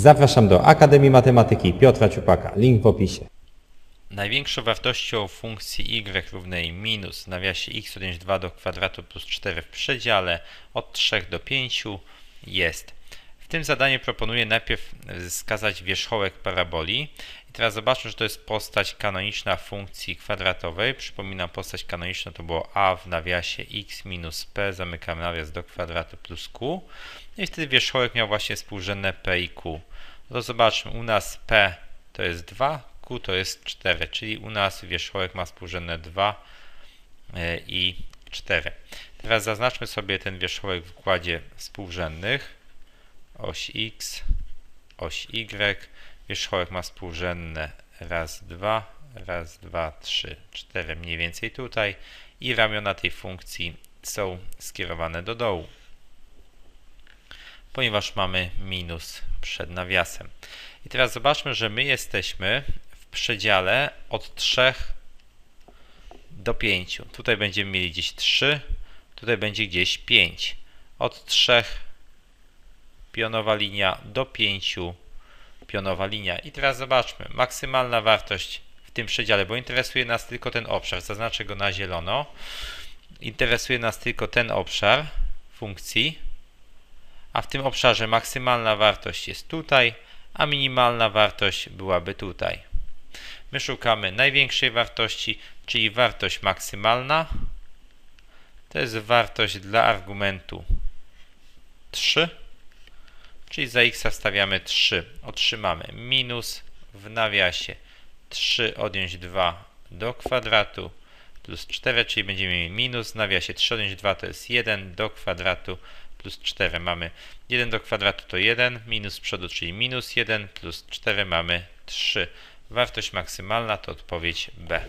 Zapraszam do Akademii Matematyki Piotra Ciupaka. Link w opisie. Największą wartością funkcji y równej minus w nawiasie x odjąć 2 do kwadratu plus 4 w przedziale od 3 do 5 jest. Tym zadaniu proponuję najpierw wskazać wierzchołek paraboli. I teraz zobaczmy, że to jest postać kanoniczna funkcji kwadratowej. Przypominam, postać kanoniczna to było a w nawiasie x minus p, zamykamy nawias do kwadratu plus q. I wtedy wierzchołek miał właśnie współrzędne p i q. No to zobaczmy, u nas p to jest 2, q to jest 4, czyli u nas wierzchołek ma współrzędne 2 e, i 4. Teraz zaznaczmy sobie ten wierzchołek w układzie współrzędnych. Oś x, oś y. Wierzchołek ma współrzędne raz, dwa, raz, dwa, trzy, cztery, mniej więcej tutaj. I ramiona tej funkcji są skierowane do dołu, ponieważ mamy minus przed nawiasem. I teraz zobaczmy, że my jesteśmy w przedziale od 3 do 5. Tutaj będziemy mieli gdzieś 3, tutaj będzie gdzieś 5. Od 3 pionowa linia do 5 pionowa linia. I teraz zobaczmy, maksymalna wartość w tym przedziale, bo interesuje nas tylko ten obszar, zaznaczę go na zielono. Interesuje nas tylko ten obszar funkcji, a w tym obszarze maksymalna wartość jest tutaj, a minimalna wartość byłaby tutaj. My szukamy największej wartości, czyli wartość maksymalna. To jest wartość dla argumentu 3, czyli za x wstawiamy 3. Otrzymamy minus w nawiasie 3 odjąć 2 do kwadratu plus 4, czyli będziemy mieli minus w nawiasie 3 odjąć 2 to jest 1 do kwadratu plus 4 mamy 1 do kwadratu to 1, minus z przodu, czyli minus 1, plus 4 mamy 3. Wartość maksymalna to odpowiedź B.